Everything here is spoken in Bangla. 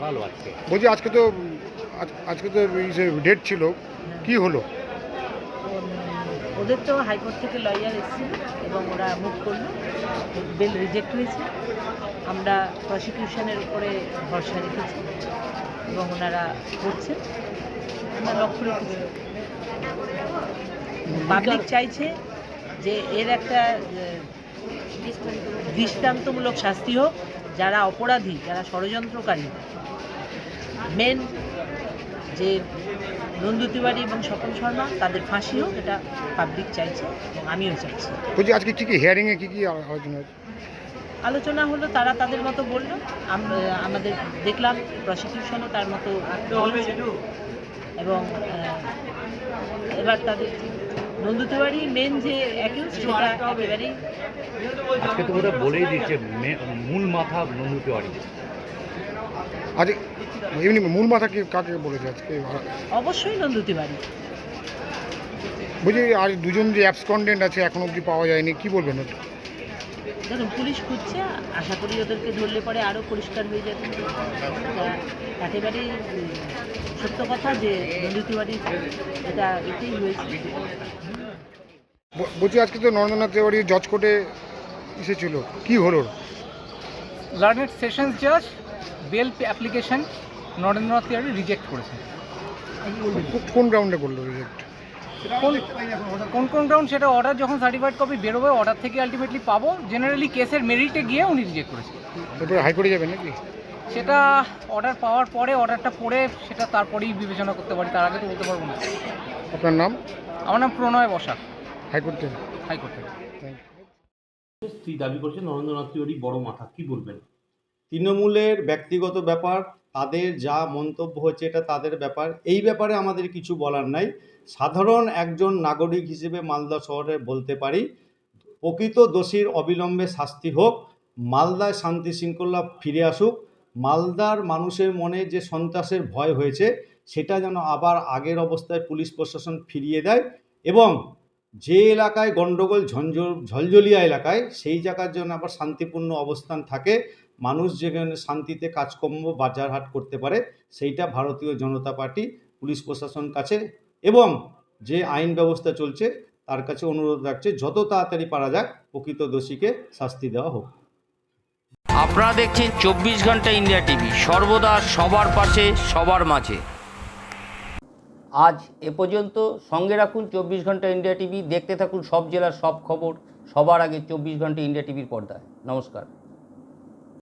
দাঁড়াল আজকে। বলছি আজকে তো আজ- আজকে তো ডেট ছিল কি হলো? ওদের তো হাইকোর্ট থেকে লয়ার এসেছিল এবং ওরা মুভ করল বেল রিজেক্ট হয়েছে। আমরা প্রসিকিউশনের উপরে ভরসা রেখেছি এবং ওনারা করছেন। আমরা লক্ষ্য রেখেছি। পাবলিক চাইছে যে এর একটা দৃষ্টান্তমূলক শাস্তি হোক যারা অপরাধী যারা ষড়যন্ত্রকারী মেন যে নন্দু তিওয়ারি এবং স্বপন শর্মা তাদের ফাঁসি হোক এটা পাবলিক চাইছে এবং আমিও চাইছি। বলছি আজকে কি কি হিয়ারিংয়ে কি কি আলোচনা আলোচনা হলো তারা তাদের মতো বলল আমাদের দেখলাম প্রসিকিউশনও তার মতো। এবং এবার তাদের নন্দু তিওয়ারি মেন যে অ্যাকিউজ সেটা একেবারেই আজকে তো ওরা বলেই দিচ্ছে মূল মাথা নন্দু তিওয়ারি। আজ এমনি মূল মাথা কি কাকে বলেছে আজকে? অবশ্যই নন্দু তিওয়ারি। বলছি আর দুজন যে অ্যাবসকন্ডেন্ট আছে এখন অবধি পাওয়া যায়নি কি বলবেন ওটা দেখুন পুলিশ খুঁজছে আশা করি ওদেরকে ধরলে পরে আরও পরিষ্কার হয়ে যাবে। একেবারেই সত্য কথা যে নন্দু তিওয়ারি এটা এটাই হয়েছে। বলছি আজকে তো নরেন্দ্রনাথ তেওয়ারি জজ কোর্টে এসেছিল। কি হলো? লার্নেড সেশনস জাজ bail application Narendranath Tiwari reject করেছে কোন গ্রাউন্ডে করল রিজেক্ট? কোন কোন গ্রাউন্ড সেটা অর্ডার যখন সার্টিফাইড কপি বেরোবে অর্ডার থেকে আলটিমেটলি পাবো। জেনারেলি কেসের মেরিটে গিয়ে উনি রিজেক্ট করেছে হাইকোর্টে যাবেন নাকি? সেটা অর্ডার পাওয়ার পরে অর্ডারটা পড়ে সেটা তারপরেই বিবেচনা করতে পারি। তার আগে তো বলতে পারব না। আপনার নাম? আমার নাম প্রণয় বসাক। হাইকোর্ট হাইকোর্টে স্ত্রী দাবি করছে নরেন্দ্রনাথ তিওয়ারি বড় মাথা। কি বলবেন? তৃণমূলের ব্যক্তিগত ব্যাপার, তাদের যা মন্তব্য হচ্ছে এটা তাদের ব্যাপার, এই ব্যাপারে আমাদের কিছু বলার নাই। সাধারণ একজন নাগরিক হিসেবে মালদা শহরে বলতে পারি, প্রকৃত দোষীর অবিলম্বে শাস্তি হোক, মালদায় শান্তি শৃঙ্খলা ফিরে আসুক, মালদার মানুষের মনে যে সন্ত্রাসের ভয় হয়েছে, সেটা যেন আবার আগের অবস্থায় পুলিশ প্রশাসন ফিরিয়ে দেয় এবং যে এলাকায় গণ্ডগোল ঝঞ্ঝল ঝলঝলিয়া এলাকায়, সেই জায়গার জন্য আবার শান্তিপূর্ণ অবস্থান থাকে। মানুষ যেখানে শান্তিতে কাজকর্ম বাজারহাট করতে পারে সেইটা ভারতীয় জনতা পার্টি পুলিশ প্রশাসন কাছে এবং যে আইন ব্যবস্থা চলছে তার কাছে অনুরোধ রাখছে যত তাড়াতাড়ি পারা যাক প্রকৃত দোষীকে শাস্তি দেওয়া হোক। আপনারা দেখছেন চব্বিশ ঘণ্টা ইন্ডিয়া টিভি সর্বদা সবার পাশে সবার মাঝে। আজ এ পর্যন্ত সঙ্গে রাখুন চব্বিশ ঘণ্টা ইন্ডিয়া টিভি দেখতে থাকুন সব জেলার সব খবর সবার আগে চব্বিশ ঘণ্টা ইন্ডিয়া টিভির পর্দায়। নমস্কার।